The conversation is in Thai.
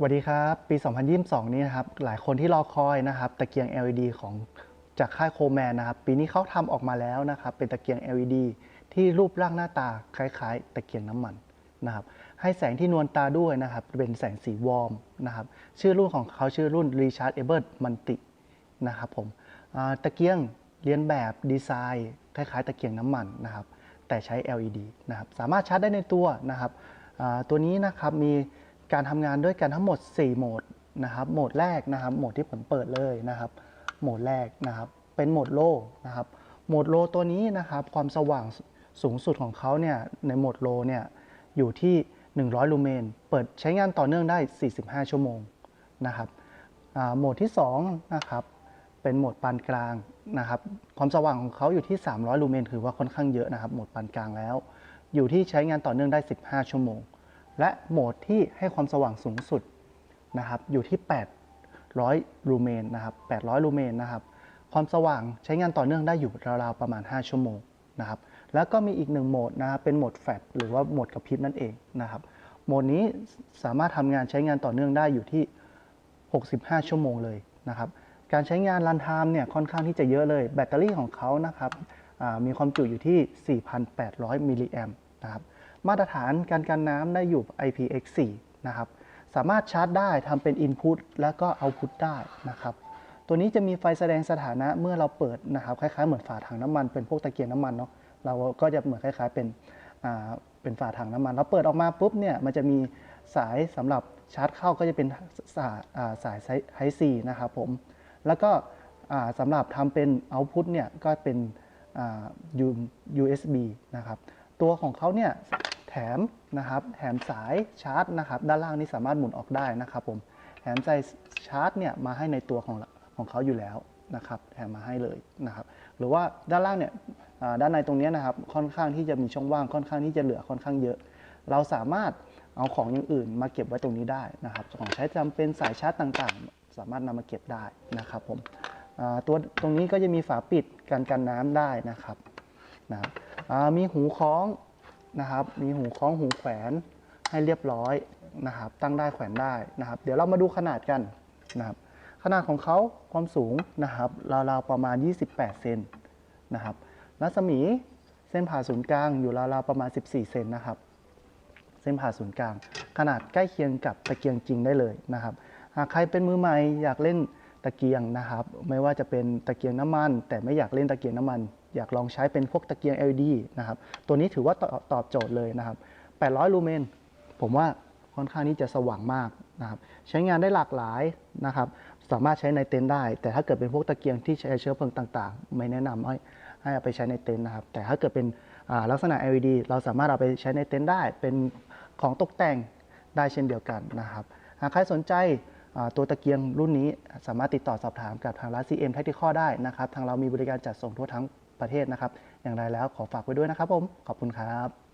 สวัสดีครับ ปี 2022 นี้นะครับ หลายคนที่รอคอยนะครับ ตะเกียง LED ของจากค่ายโคแมนนะครับ ปีนี้เขาทำออกมาแล้วนะครับ เป็นตะเกียง LED ที่รูปร่างหน้าตาคล้ายๆ ตะเกียงน้ำมันนะครับ ให้แสงที่นวลตาด้วยนะครับ เป็นแสงสีวอร์มนะครับ ชื่อรุ่นของเขาชื่อรุ่น Rechargeable Multi นะครับผมตะเกียงเรียนแบบดีไซน์คล้ายๆ ตะเกียงน้ำมันนะครับ แต่ใช้ LED นะครับ สามารถชาร์จได้ในตัวนะครับตัวนี้นะครับมี การทำงานด้วยกันทั้งหมด 4 โหมดนะครับ โหมดแรกนะครับ โหมดที่ผมเปิดเลยนะครับ โหมดแรกนะครับ เป็นโหมดโลนะครับ โหมดโลตัวนี้นะครับ ความสว่างสูงสุดของเขาเนี่ย ในโหมดโลเนี่ย อยู่ที่ 100 ลูเมน เปิดใช้งานต่อเนื่องได้ 45 ชั่วโมงนะครับโหมดที่2นะครับ เป็นโหมดปานกลางนะครับ ความสว่างของเขาอยู่ที่ 300 ลูเมน ถือว่าค่อนข้างเยอะนะครับ โหมดปานกลางแล้ว อยู่ที่ใช้งานต่อเนื่องได้ 15 ชั่วโมง และโหมดที่ให้ความสว่างสูงสุดนะครับอยู่ที่ 800 ลูเมนนะครับ 800 ลูเมนนะครับ ความสว่างใช้งานต่อเนื่องได้อยู่ราวๆประมาณ 5 ชั่วโมงนะครับ แล้วก็มีอีกหนึ่งโหมดนะครับเป็นโหมดแฟลชหรือว่าโหมดกระพริบนั่นเองนะครับ โหมดนี้สามารถทำงานใช้งานต่อเนื่องได้อยู่ที่ 65 ชั่วโมงเลยนะครับ การใช้งานรันไทม์เนี่ยค่อนข้างที่จะเยอะเลย แบตเตอรี่ของเขานะครับมีความจุอยู่ที่ 4,800 มิลลิแอมป์นะครับ มาตรฐานการกันน้ำได้อยู่ IPX4 นะครับสามารถชาร์จได้ทำเป็น Input แล้วก็ Output ได้นะครับตัวนี้จะมีไฟแสดงสถานะเมื่อเราเปิดนะครับคล้ายๆเหมือนฝาถังน้ำมันเป็นพวกตะเกียงน้ำมันเนาะเราก็จะเหมือนคล้ายๆเป็นเป็นฝาถังน้ำมันเราเปิดออกมาปุ๊บเนี่ยมันจะมีสายสำหรับชาร์จเข้าก็จะเป็นสายอ่าสายไฮซีนะครับผมแล้วก็สำหรับทำเป็น Output เนี่ยก็เป็น usb นะครับตัวของเขาเนี่ย มนะครับแถมสายชาร์จนะครับด้านล่างนี้สามารถหมุนออกได้นะครับผมแถมสายชาร์จเนี่ยมาให้ในตัวของของเขาอยู่แล้วนะครับแถมมาให้เลยนะครับหรือว่าด้านล่างเนี่ยด้านในตรงนี้นะครับค่อนข้างที่จะมีช่องว่างค่อนข้างที่จะเหลือค่อนข้างเยอะ เราสามารถเอาของอย่างอื่น มาเก็บไว้ตรงนี้ได้นะครับของใช้จำเป็นสายชาร์จต่างๆ สามารถนำมาเก็บได้นะครับผมตัวตรงนี้ก็จะมีฝาปิดกันกันน้ำได้นะครับนะครับมีหูคล้อง นะครับ มีหูคล้องหูแขวนให้เรียบร้อยนะครับ ตั้งได้แขวนได้นะครับ เดี๋ยวเรามาดูขนาดกันนะครับ ขนาดของเขาความสูงนะครับราวๆประมาณ 28 เซนนะครับ รัศมีเส้นผ่าศูนย์กลางอยู่ราวๆประมาณ 14 เซนนะครับ เส้นผ่าศูนย์กลาง ขนาดใกล้เคียงกับตะเกียงจริงได้เลยนะครับ หากใครเป็นมือใหม่อยากเล่น ตะเกียงนะครับ ไม่ว่าจะเป็นตะเกียงน้ำมัน แต่ไม่อยากเล่นตะเกียงน้ำมัน อยากลองใช้เป็นพวกตะเกียง LED นะครับ ตัวนี้ถือว่าตอบตอบโจทย์เลยนะครับ 800 ลูเมน ผมว่าค่อนข้างที่จะสว่างมากนะครับใช้งานได้หลากหลายนะครับ สามารถใช้ในเต็นท์ได้ แต่ถ้าเกิดเป็นพวกตะเกียงที่ใช้เชื้อเพลิงต่างๆ ไม่แนะนำให้ให้เอาไปใช้ในเต็นท์นะครับ แต่ถ้าเกิดเป็นลักษณะ LED เราสามารถเอาไปใช้ในเต็นท์ได้ เป็นของตกแต่งได้เช่นเดียวกันนะครับ หากใครสนใจ ตัวตะเกียงรุ่นนี้สามารถติดต่อสอบถามกับทางร้าน CM Tactical ได้นะครับ ทางเรามีบริการจัดส่งทั่วทั้งประเทศนะครับ อย่างไรแล้วขอฝากไว้ด้วยนะครับผม ขอบคุณครับ